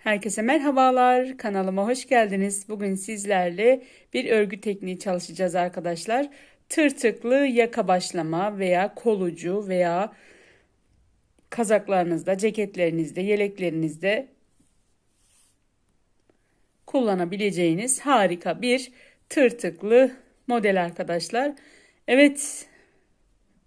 Herkese merhabalar. Kanalıma hoş geldiniz. Bugün sizlerle bir örgü tekniği çalışacağız arkadaşlar. Tırtıklı yaka başlama veya kolucu veya kazaklarınızda, ceketlerinizde, yeleklerinizde kullanabileceğiniz harika bir tırtıklı model arkadaşlar. Evet,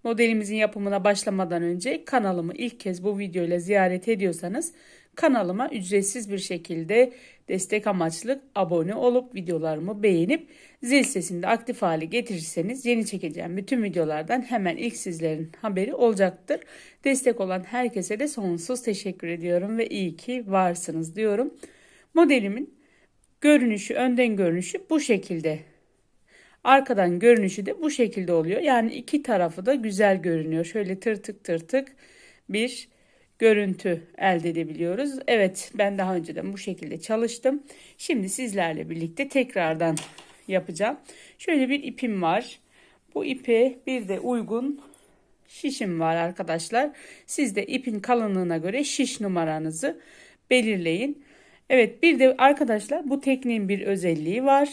modelimizin yapımına başlamadan önce kanalımı ilk kez bu videoyla ziyaret ediyorsanız kanalıma ücretsiz bir şekilde destek amaçlı abone olup videolarımı beğenip zil sesini aktif hale getirirseniz yeni çekeceğim bütün videolardan hemen ilk sizlerin haberi olacaktır. Destek olan herkese de sonsuz teşekkür ediyorum ve iyi ki varsınız diyorum. Modelimin görünüşü, önden görünüşü bu şekilde. Arkadan görünüşü de bu şekilde oluyor. Yani iki tarafı da güzel görünüyor. Şöyle tırtık tırtık bir görüntü elde edebiliyoruz. Evet ben daha önceden bu şekilde çalıştım. Şimdi sizlerle birlikte tekrardan yapacağım. Şöyle bir ipim var. Bu ipe bir de uygun şişim var arkadaşlar. Siz de ipin kalınlığına göre şiş numaranızı belirleyin. Evet bir de arkadaşlar bu tekniğin bir özelliği var.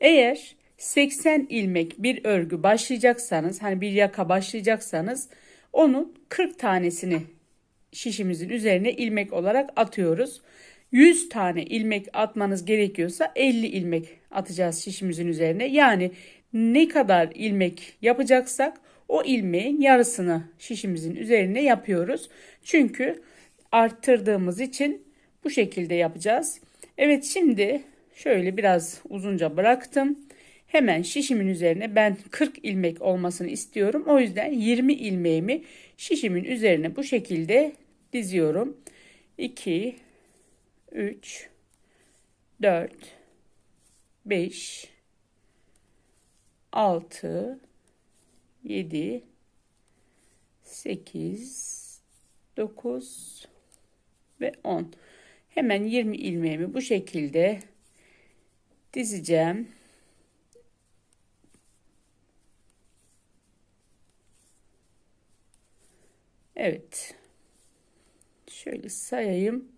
Eğer 80 ilmek bir örgü başlayacaksanız hani bir yaka başlayacaksanız onun 40 tanesini şişimizin üzerine ilmek olarak atıyoruz. 100 tane ilmek atmanız gerekiyorsa 50 ilmek atacağız şişimizin üzerine. Yani ne kadar ilmek yapacaksak o ilmeğin yarısını şişimizin üzerine yapıyoruz. Çünkü arttırdığımız için bu şekilde yapacağız. Evet şimdi şöyle biraz uzunca bıraktım. Hemen şişimin üzerine ben 40 ilmek olmasını istiyorum. O yüzden 20 ilmeğimi şişimin üzerine bu şekilde diziyorum. 2 3 4 5 6 7 8 9 ve 10 hemen 20 ilmeğimi bu şekilde dizeceğim Evet. Şöyle sayayım.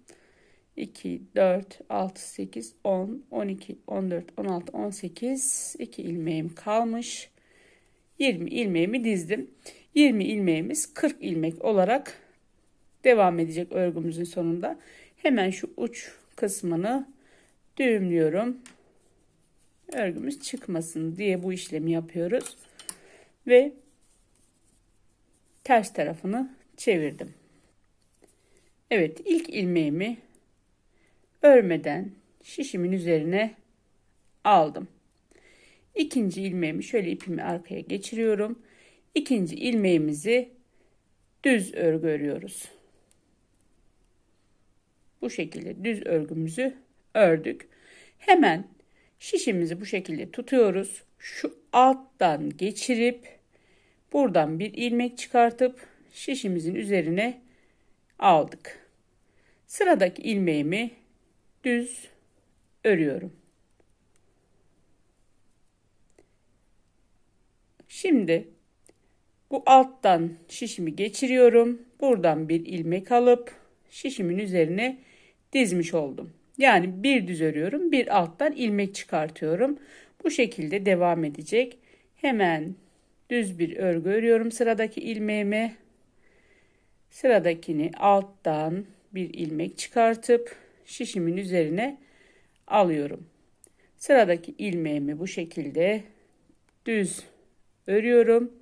2, 4, 6, 8, 10, 12, 14, 16, 18, 2 ilmeğim kalmış. 20 ilmeğimi dizdim. 20 ilmeğimiz 40 ilmek olarak devam edecek örgümüzün sonunda. Hemen şu uç kısmını düğümlüyorum. Örgümüz çıkmasın diye bu işlemi yapıyoruz. Ve ters tarafını çevirdim. Evet ilk ilmeğimi örmeden şişimin üzerine aldım. İkinci ilmeğimi şöyle ipimi arkaya geçiriyorum. İkinci ilmeğimizi düz örgü örüyoruz. Bu şekilde düz örgümüzü ördük. Hemen şişimizi bu şekilde tutuyoruz. Şu alttan geçirip buradan bir ilmek çıkartıp şişimizin üzerine aldık. Sıradaki ilmeğimi düz örüyorum. Şimdi bu alttan şişimi geçiriyorum. Buradan bir ilmek alıp şişimin üzerine dizmiş oldum. Yani bir düz örüyorum, bir alttan ilmek çıkartıyorum. Bu şekilde devam edecek. Hemen düz bir örgü örüyorum sıradaki ilmeğime. Sıradakini alttan bir ilmek çıkartıp şişimin üzerine alıyorum. Sıradaki ilmeğimi bu şekilde düz örüyorum.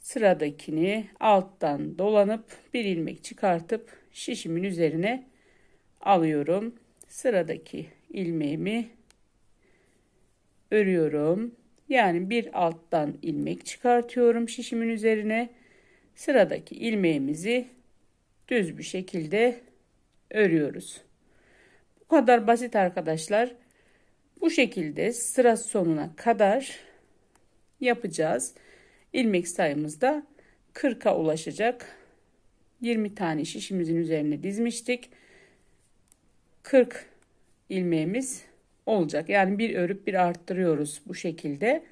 Sıradakini alttan dolanıp bir ilmek çıkartıp şişimin üzerine alıyorum. Sıradaki ilmeğimi örüyorum. Yani bir alttan ilmek çıkartıyorum şişimin üzerine sıradaki ilmeğimizi düz bir şekilde örüyoruz. Bu kadar basit arkadaşlar. Bu şekilde sıra sonuna kadar yapacağız. İlmek sayımız da 40'a ulaşacak. 20 tane şişimizin üzerine dizmiştik. 40 ilmeğimiz olacak. Yani bir örüp bir arttırıyoruz bu şekilde.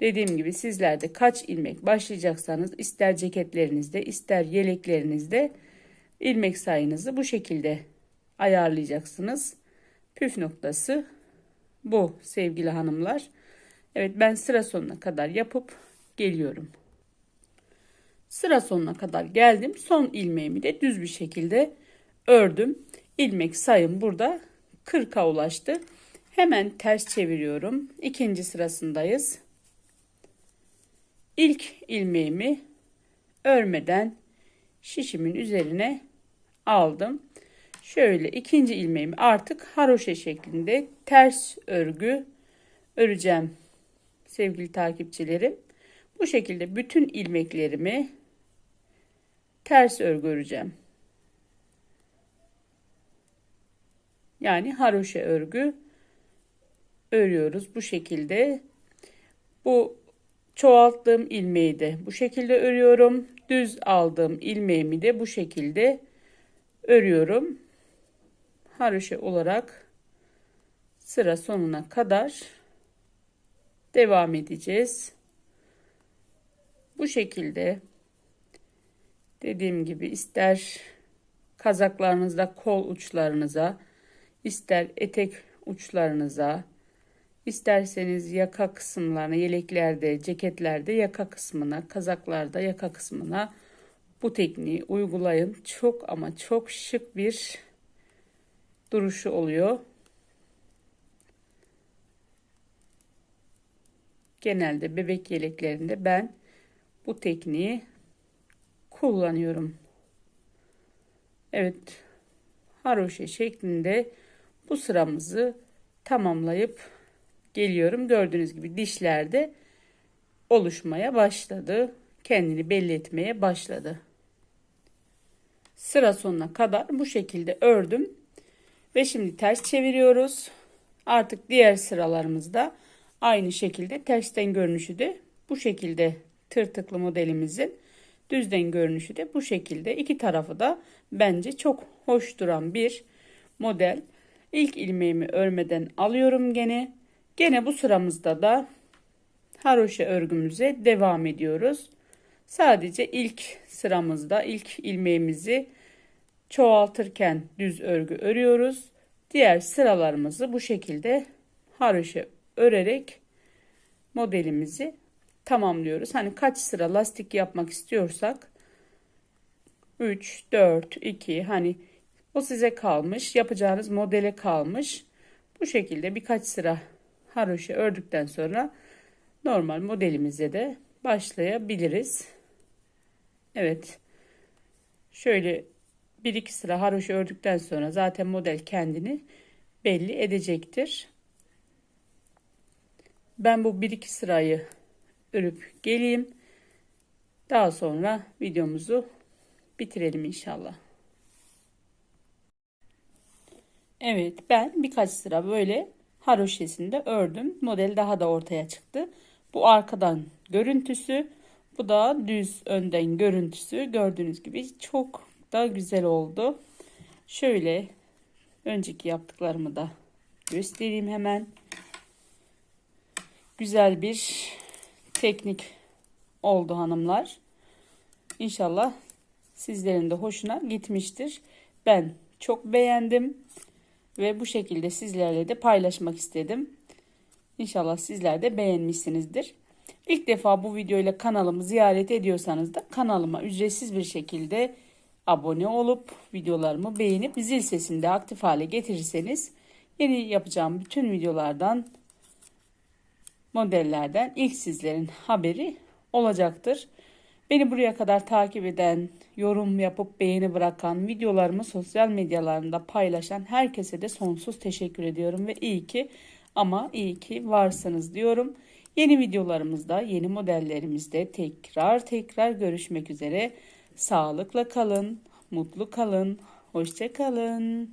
Dediğim gibi sizler de kaç ilmek başlayacaksanız ister ceketlerinizde ister yeleklerinizde ilmek sayınızı bu şekilde ayarlayacaksınız. Püf noktası bu sevgili hanımlar. Evet ben sıra sonuna kadar yapıp geliyorum. Sıra sonuna kadar geldim. Son ilmeğimi de düz bir şekilde ördüm. İlmek sayım burada 40'a ulaştı. Hemen ters çeviriyorum. İkinci sırasındayız. İlk ilmeğimi örmeden şişimin üzerine aldım. Şöyle ikinci ilmeğimi artık haroşa şeklinde ters örgü öreceğim sevgili takipçilerim. Bu şekilde bütün ilmeklerimi ters örgü öreceğim. Yani haroşa örgü örüyoruz bu şekilde. Bu çoğalttığım ilmeği de bu şekilde örüyorum. Düz aldığım ilmeğimi de bu şekilde örüyorum. Haroşa olarak sıra sonuna kadar devam edeceğiz. Bu şekilde dediğim gibi ister kazaklarınızda kol uçlarınıza, ister etek uçlarınıza, isterseniz yaka kısımlarına, yeleklerde, ceketlerde yaka kısmına, kazaklarda yaka kısmına bu tekniği uygulayın. Çok ama çok şık bir duruşu oluyor. Genelde bebek yeleklerinde ben bu tekniği kullanıyorum. Evet. Haroşe şeklinde bu sıramızı tamamlayıp geliyorum. Gördüğünüz gibi dişlerde oluşmaya başladı. Kendini belli etmeye başladı. Sıra sonuna kadar bu şekilde ördüm. Ve şimdi ters çeviriyoruz. Artık diğer sıralarımızda aynı şekilde tersten görünüşü de bu şekilde tırtıklı modelimizin düzden görünüşü de bu şekilde. İki tarafı da bence çok hoş duran bir model. İlk ilmeğimi örmeden alıyorum gene. Gene bu sıramızda da haroşa örgümüze devam ediyoruz. Sadece ilk sıramızda ilk ilmeğimizi çoğaltırken düz örgü örüyoruz. Diğer sıralarımızı bu şekilde haroşa örerek modelimizi tamamlıyoruz. Hani kaç sıra lastik yapmak istiyorsak 3, 4, 2 hani o size kalmış. Yapacağınız modele kalmış. Bu şekilde birkaç sıra haroşa ördükten sonra normal modelimize de başlayabiliriz. Evet. Şöyle bir iki sıra haroşa ördükten sonra zaten model kendini belli edecektir. Ben bu bir iki sırayı örüp geleyim. Daha sonra videomuzu bitirelim inşallah. Evet ben birkaç sıra böyle haroşesinde ördüm. Model daha da ortaya çıktı. Bu arkadan görüntüsü. Bu da düz önden görüntüsü. Gördüğünüz gibi çok da güzel oldu. Şöyle önceki yaptıklarımı da göstereyim hemen. Güzel bir teknik oldu hanımlar. İnşallah sizlerin de hoşuna gitmiştir. Ben çok beğendim ve bu şekilde sizlerle de paylaşmak istedim. İnşallah sizler de beğenmişsinizdir. İlk defa bu videoyla kanalımı ziyaret ediyorsanız da kanalıma ücretsiz bir şekilde abone olup videolarımı beğenip zil sesini de aktif hale getirirseniz yeni yapacağım bütün videolardan modellerden ilk sizlerin haberi olacaktır. Beni buraya kadar takip eden, yorum yapıp beğeni bırakan, videolarımı sosyal medyalarında paylaşan herkese de sonsuz teşekkür ediyorum ve iyi ki ama iyi ki varsınız diyorum. Yeni videolarımızda, yeni modellerimizde tekrar tekrar görüşmek üzere. Sağlıkla kalın, mutlu kalın, hoşça kalın.